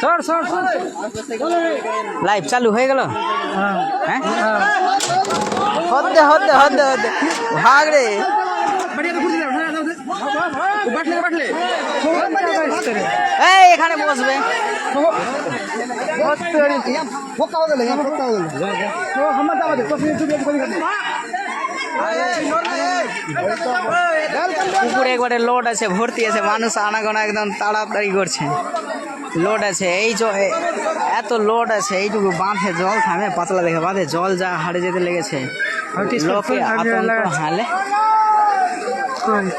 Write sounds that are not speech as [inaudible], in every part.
সর সর সর লাইভ চালু হয়ে গেল? হ্যাঁ। হদ্দে হদ্দে হদ্দে হদ্দে ভাগ রে। এই এখানে বসবে। পুকুরে একবারে লোড আছে ভর্তি আছে মানুষ আনাগোনা একদম তাড়াতাড়ি করছে। লোড আছে এই এত লোড আছে এইটুকু বাঁধে জল থামে পাতলা দেখে বাঁধে জল যা হাড়ে যেতে লেগেছে। লোকে আতঙ্ক হালে।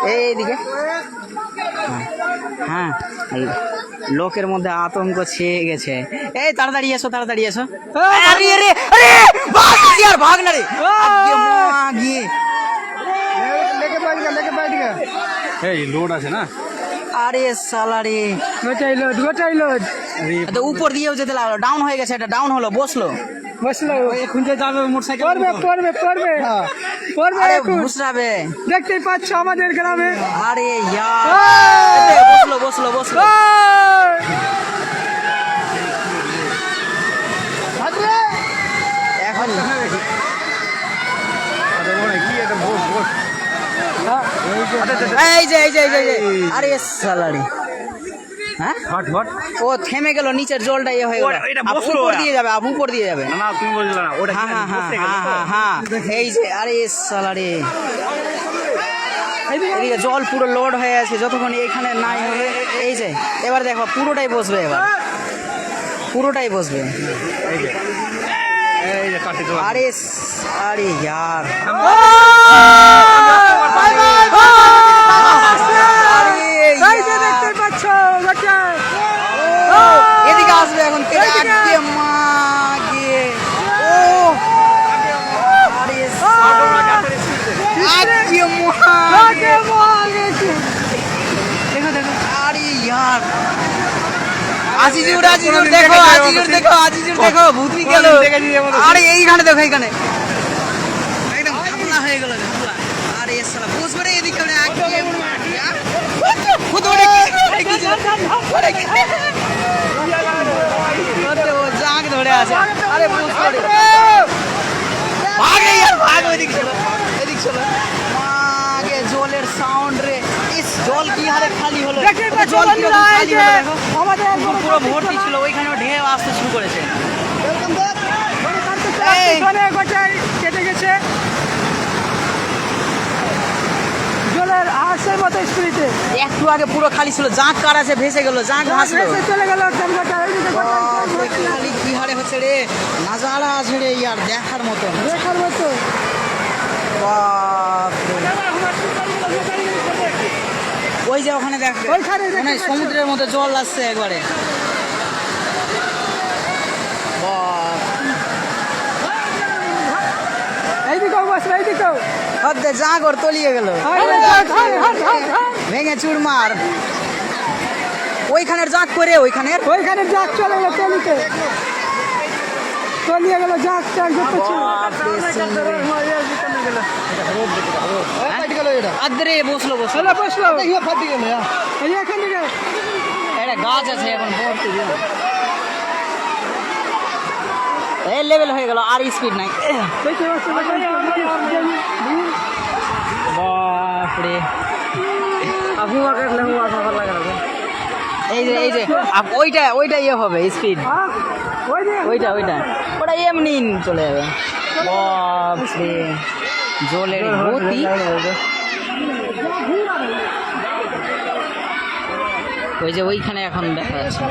এইদিকে। হ্যাঁ। লো- লোকের মধ্যে আতঙ্ক ছেয়ে গেছে এই তাড়াতাড়ি এসো তাড়াতাড়ি এসো আরে আরে আরে ভাগ আর ভাগ না রে গিয়ে এই লোড আছে না আরে সালা রে গোটাই লোড গোটাই লোড উপর দিয়েও যেতে লাগল ডাউন হয়ে গেছে এটা ডাউন হলো বসল বসল এখন যে যাবে মোটরসাইকেল পড়বে পড়বে পড়বে আরে এখন ঘুষরাবে দেখতেই পাচ্ছ আমাদের গ্রামে আরে ইয়ার বসল বসল বসল এখন এই যে এই যে এই যে, আরে সালারি হ্যাঁ? হট হট ও থেমে গেল নিচের জলটা ইয়ে হয়ে গেল। উপর দিয়ে যাবে আপ উপর দিয়ে যাবে। না না তুমি বলছিলে না ওটা হ্যাঁ হ্যাঁ হ্যাঁ হ্যাঁ হ্যাঁ হ্যাঁ। এই যে আরে সালারে এদিকে জল পুরো লোড হয়ে আছে যতক্ষণ এখানে নাই হবে এই যে এবার দেখো পুরোটাই বসবে এবার। পুরোটাই বসবে। এই যে কাটি তো আরে স- আরে ইয়ার আরে এই যে ইয়ার। দেখতে পাচ্ছ গোটা এদিকে আসবে এখন কে আগে মা গিয়ে ও আরে আগে মা আগে বল গেছে দেখো দেখো আরে ইয়ার আজিজুর আজিজুর দেখো আজিজুর দেখো আজিজুর দেখো ভূতনি গেল। আরে এইখানে দেখো এইখানে একদম ঘাপলা হয়ে গেল আরে এ শালা বসবে রে এদিকে আগে ওরে কি ওরে কি জাগ ধরে আছে আরে বসবে রে ভাগে ইয়ার ভাগ ওইদিকে চলো এদিকে চলো আগে জলের সাউন্ড রে ইস জল কি হারে খালি হলো? জল কি খালি হলো আমাদের পুরো ভর্তি ছিল ওইখানেও ঢেউ আসতে শুরু করেছে। কেটে গেছে। জলের মতো স্পিরিটে। একটু আগে পুরো খালি ছিল জাঁক কার আছে ভেসে গেল জাঁক ভাসলো ভেসে চলে গেল খালি কি হারে হচ্ছে রে? নাজারা আছে রে ইয়ার দেখার মতো। দেখার মতো। ওই যে ওখানে দেখ। মানে সমুদ্রের মতো জল আসছে একবারে। জাগর তলিয়ে গেল। ভেঙে চুরমার। ওইখানের জাগ করে ওইখানের? ওইখানে জাগ চলে গেল তলিতে। তলিয়ে গেল জাগ জাগ আদরে বসল বসল চলে বসল এই এখান থেকে একটা গাছ আছে এখন ভর্তি এই লেভেল হয়ে গেল আর স্পিড নাই বাপরে হুয়া কাটলে হুয়া খাবার এই যে এই যে ওইটা ওইটা ইয়ে হবে স্পিড ওইটা ওইটা ওটা এমনি চলে যাবে বাপরে জলের গতি। ওই যে ওইখানে এখন দেখা যাচ্ছে।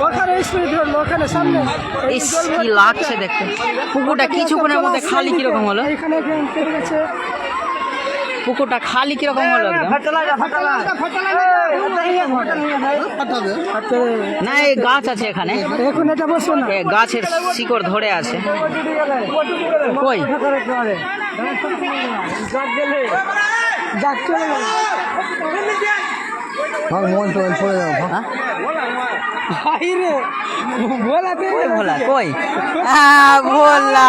ওখানে সামনে। কি লাগছে দেখতে। পুকুরটা কিছুক্ষণের মধ্যে খালি কীরকম হলো? এখানে পুকুরটা খালি কীরকম হলো না এই গাছ আছে এখানে এখন এটা বসো না গাছের শিকড় ধরে আছে হ্যাঁ? কই ভোলা কই ভোলা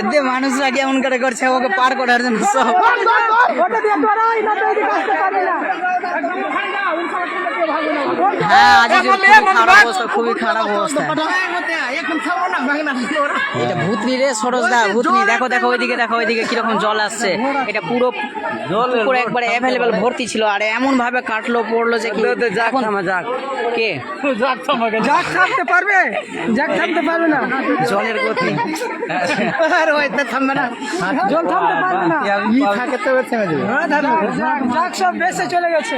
এতে মানুষরা কেমন করে করছে ওকে পার করার জন্য সব। হ্যাঁ আজ খারাপ অবস্থা খুবই খারাপ অবস্থা। এখন খাব না ভাগ না এটা ভূতনি রে সরোজদা ভূতনি। দেখো দেখো ওইদিকে দেখো ওইদিকে কীরকম জল আসছে। এটা পুরো পুরো একবারে অ্যাভেলেবেল ভর্তি ছিল আর এমন ভাবে কাটলো পড়ল যে কি এখন কে? যাক থামতে পারবে। যাক থামতে পারবে না। জলের গতি। আর ওইতে থামবে না। জল থামতে পারবে না। ই থাকে তো থেমে যাবে। হ্যাঁ থামবে। যাক সব বেসে চলে গেছে।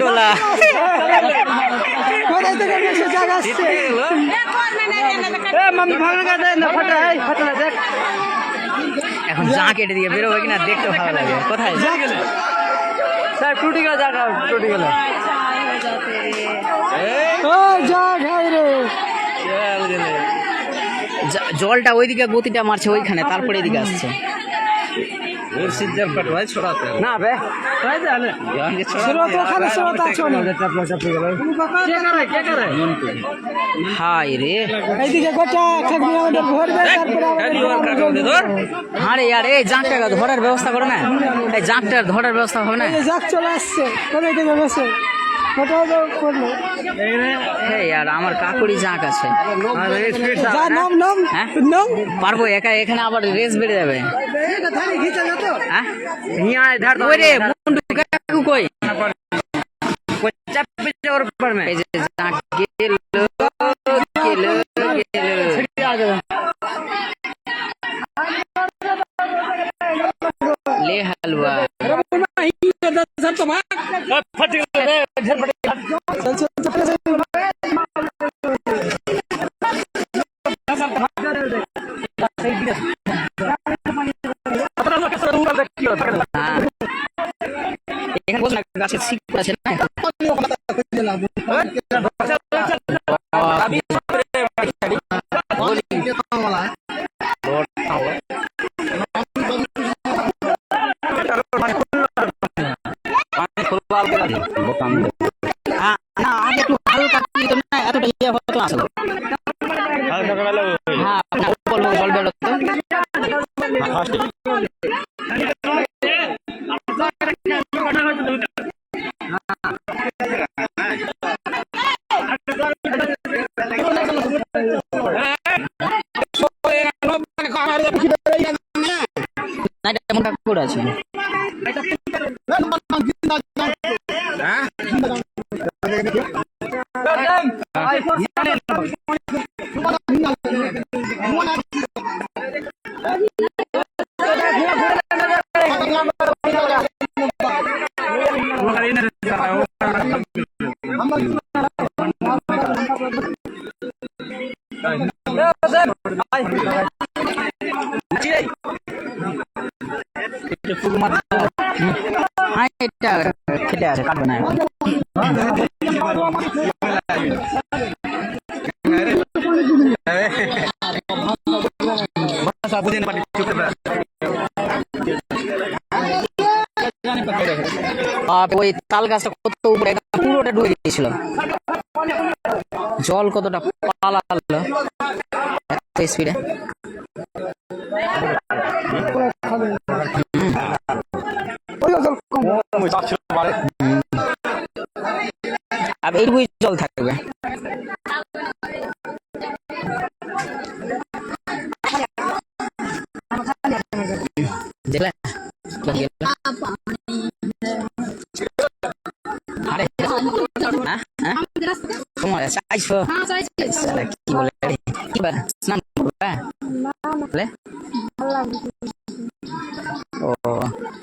চলো কোথায় থেকে বেশি জায়গা আসছে এ মাম্মি ভাগনা না ফাটা ফাটা দেখ। এখন জা কেটে দিয়ে বেরোবে কিনা দেখতে ভালো লাগে। কোথায়? স্যার টুটি গেল জায়গা টুটি গেল। যা জলটা ওইদিকে গতিটা মারছে ওইখানে তারপরে এদিকে আসছে। ওর সিজার কাট ভাই ছড়াতে না বে। গানকে স্রোত ওখানে স্রোত আছে না? কে করে কে করে? হাই রে। এইদিকে গোটা আমাদের আরে এই জাঁকটা ধরার ব্যবস্থা করে না। এই জাঁকটার ধরার ব্যবস্থা হবে না। চলে আসছে বসে? ওটাও তো করলো এই আর আমার কাকুরি জাঁক আছে যা নাম নাম হ্যাঁ? নাম পারবো একা এখানে আবার রেস বেড়ে যাবে থালি ঘিচা যেত হ্যাঁ ওই রে মুন্ডু কাকু কই এই যে জাঁক গেল গেল গেল ले हलवा হ্যাঁ। [laughs] এখানে বসে গাছের শিকড় আছে না? [laughs] হ্যাঁ আপনার অল্প অল্প জল বেরোতো না এটা এমন কাকুর আছে হ্যাঁ। এটা খেতে আছে কাটবে না আর ওই তাল গাছটা কত উপরে পুরোটা ডুবে গিয়েছিল জল কতটা পালালো এত স্পিডে আর এইটুকুই জল থাকবে। হ্যাঁ হ্যাঁ। তোমার চাইছো? কি বলে? কি স্নান করবে?